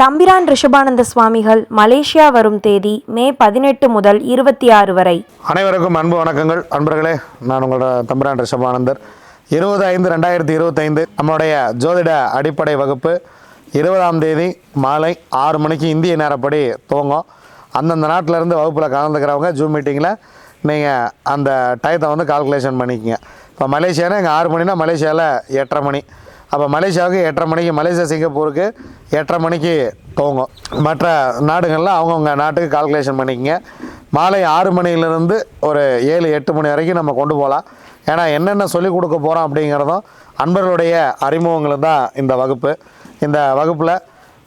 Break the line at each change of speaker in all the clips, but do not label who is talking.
தம்பிரான் ரிஷபானந்த சுவாமிகள் மலேசியா வரும் தேதி மே பதினெட்டு முதல் இருபத்தி ஆறு வரை.
அனைவருக்கும் அன்பு வணக்கங்கள். அன்பர்களே நான் உங்களோட தம்பிரான் ரிஷபானந்தர். இருபது ஐந்து ரெண்டாயிரத்தி இருபத்தைந்து நம்மளுடைய ஜோதிட அடிப்படை வகுப்பு இருபதாம் தேதி மாலை ஆறு மணிக்கு இந்திய நேரப்படி துவங்கும். அந்தந்த நாட்டிலேருந்து வகுப்பில் கலந்துக்கிறவங்க ஜூம் மீட்டிங்கில் நீங்கள் அந்த டயத்தை வந்து கால்குலேஷன் பண்ணிக்கோங்க. இப்போ மலேசியானா இங்கே ஆறு மணினா மலேசியாவில் எட்டரை மணி. அப்போ மலேசியாவுக்கு எட்டரை மணிக்கு மலேசியா சிங்கப்பூருக்கு எட்டரை மணிக்கு துவங்கும் மற்ற நாடுகளில் அவங்கவுங்க நாட்டுக்கு கால்குலேஷன் பண்ணிக்கங்க. மாலை ஆறு மணிலேருந்து ஒரு ஏழு எட்டு மணி வரைக்கும் நம்ம கொண்டு போகலாம். ஏன்னா என்னென்ன சொல்லிக் கொடுக்க போகிறோம் அப்படிங்கிறதும் அன்பர்களுடைய அறிமுகங்கள் தான் இந்த வகுப்பு. இந்த வகுப்பில்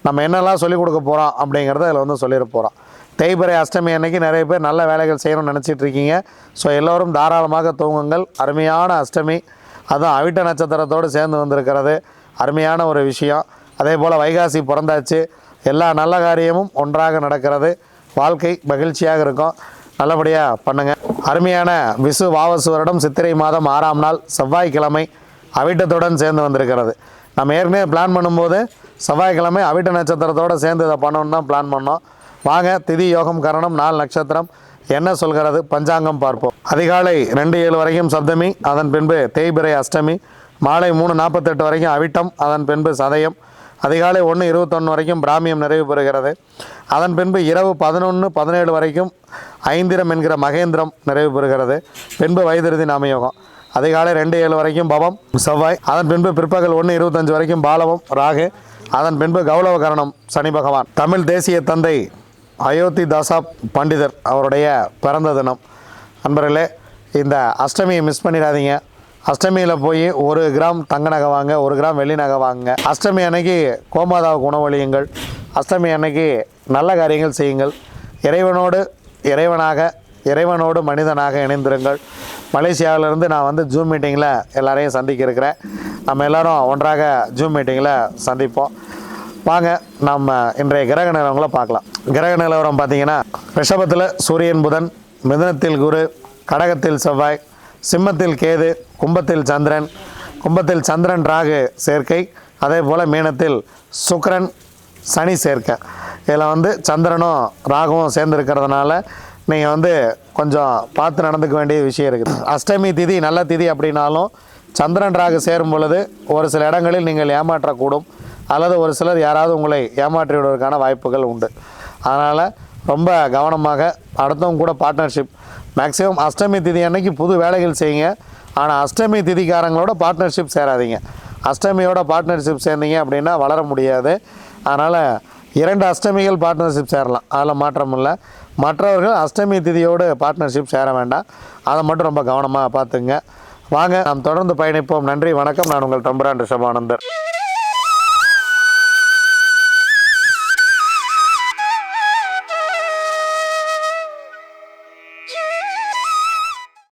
நம்ம என்னெல்லாம் சொல்லிக் கொடுக்க போகிறோம் அப்படிங்கிறத அதில் வந்து சொல்லிட போகிறோம் தேய்பிறை அஷ்டமி அன்னைக்கு நிறைய பேர் நல்ல வேலைகள் செய்யணும்னு நினச்சிட்டு இருக்கீங்க. ஸோ எல்லோரும் தாராளமாக தூங்குங்கள். அருமையான அஷ்டமி. அதுவும் அவிட்ட நட்சத்திரத்தோடு சேர்ந்து வந்திருக்கிறது. அருமையான ஒரு விஷயம். அதே போல் வைகாசி பிறந்தாச்சு. எல்லா நல்ல காரியமும் ஒன்றாக நடக்கிறது. வாழ்க்கை மகிழ்ச்சியாக இருக்கும். நல்லபடியாக பண்ணுங்கள் அருமையான விசு வாவசு வருடம் சித்திரை மாதம் ஆறாம் நாள் செவ்வாய்க்கிழமை அவிட்டத்துடன் சேர்ந்து வந்திருக்கிறது. நம்ம ஏற்கனவே பிளான் பண்ணும்போது செவ்வாய்க்கிழமை அவிட்ட நட்சத்திரத்தோடு சேர்ந்து இதை பண்ணணும்னு தான் பிளான் பண்ணோம். வாங்க திதி யோகம் கரணம் நாலு நட்சத்திரம். என்ன சொல்கிறது? பஞ்சாங்கம் பார்ப்போம். அதிகாலை ரெண்டு ஏழு வரைக்கும் சப்தமி அதன் பின்பு தேய்பிரை அஷ்டமி மாலை மூணு நாற்பத்தெட்டு வரைக்கும் அவிட்டம் அதன் பின்பு சதயம். அதிகாலை ஒன்று இருபத்தொன்று வரைக்கும் பிராமியம் நிறைவு பெறுகிறது. அதன் பின்பு இரவு பதினொன்று பதினேழு வரைக்கும் ஐந்திரம் என்கிற மகேந்திரம் நிறைவு பெறுகிறது. பின்பு வைத்திருதி நாமயோகம். அதிகாலை ரெண்டு ஏழு வரைக்கும் பவம் செவ்வாய். அதன் பின்பு பிற்பகல் ஒன்று இருபத்தஞ்சு வரைக்கும் பாலவம் ராகு. அதன் பின்பு கௌரவ கரணம் சனி பகவான். தமிழ் தேசிய தந்தை அயோத்தி தாசா பண்டிதர் அவருடைய பிறந்த தினம். அன்பர்களே இந்த அஷ்டமியை மிஸ் பண்ணிடாதீங்க. அஷ்டமியில் போய் ஒரு கிராம் தங்க நகை வாங்க ஒரு கிராம் வெள்ளி நகை வாங்குங்க அஷ்டமி அன்னைக்கு கோமாதாவுக்கு உணவழியுங்கள் அஷ்டமி அன்னைக்கு நல்ல காரியங்கள் செய்யுங்கள். இறைவனோடு இறைவனாக இறைவனோடு மனிதனாக இணைந்திருங்கள். மலேசியாவிலேருந்து நான் வந்து ஜூம் மீட்டிங்கில் எல்லாரையும் சந்திக்க இருக்கிறேன். நம்ம எல்லோரும் ஒன்றாக ஜூம் மீட்டிங்கில் சந்திப்போம். வாங்க நம்ம இன்றைய கிரக நிலவரங்களை பார்க்கலாம். கிரக நிலவரம் பார்த்தீங்கன்னா ரிஷபத்தில் சூரியன் புதன் மிதுனத்தில் குரு கடகத்தில் செவ்வாய் சிம்மத்தில் கேது கும்பத்தில் சந்திரன் கும்பத்தில் சந்திரன் ராகு சேர்க்கை அதே போல் மீனத்தில் சுக்கரன் சனி சேர்க்கை. இதில் வந்து சந்திரனும் ராகுவும் சேர்ந்துருக்கிறதுனால நீங்கள் வந்து கொஞ்சம் பார்த்து நடந்துக்க வேண்டிய விஷயம் இருக்குது. அஷ்டமி திதி நல்ல திதி அப்படின்னாலும் சந்திரன் ராகு சேரும் பொழுது ஒரு சில இடங்களில் நீங்கள் ஏமாற்றக்கூடும். அல்லது ஒரு சிலர் யாராவது உங்களை ஏமாற்றி விடுவதற்கான வாய்ப்புகள் உண்டு. அதனால் ரொம்ப கவனமாக அடுத்தவங்க கூட பார்ட்னர்ஷிப் மேக்ஸிமம் அஷ்டமி திதி அன்னைக்கு புது வேலைகள் செய்யுங்க. ஆனால் அஷ்டமி திதிக்காரங்களோட பார்ட்னர்ஷிப் சேராதீங்க. அஷ்டமியோட பார்ட்னர்ஷிப் சேர்ந்தீங்க அப்படின்னா வளர முடியாது. அதனால் இரண்டு அஷ்டமிகள் பார்ட்னர்ஷிப் சேரலாம். அதில் மாற்றம் இல்லை. மற்றவர்கள் அஷ்டமி திதியோடு பார்ட்னர்ஷிப் சேர வேண்டாம். அதை மட்டும் ரொம்ப கவனமாக பார்த்துங்க. வாங்க நாம் தொடர்ந்து பயணிப்போம். நன்றி வணக்கம். நான் உங்கள் தம்புரான் ரிஷபானந்தர்.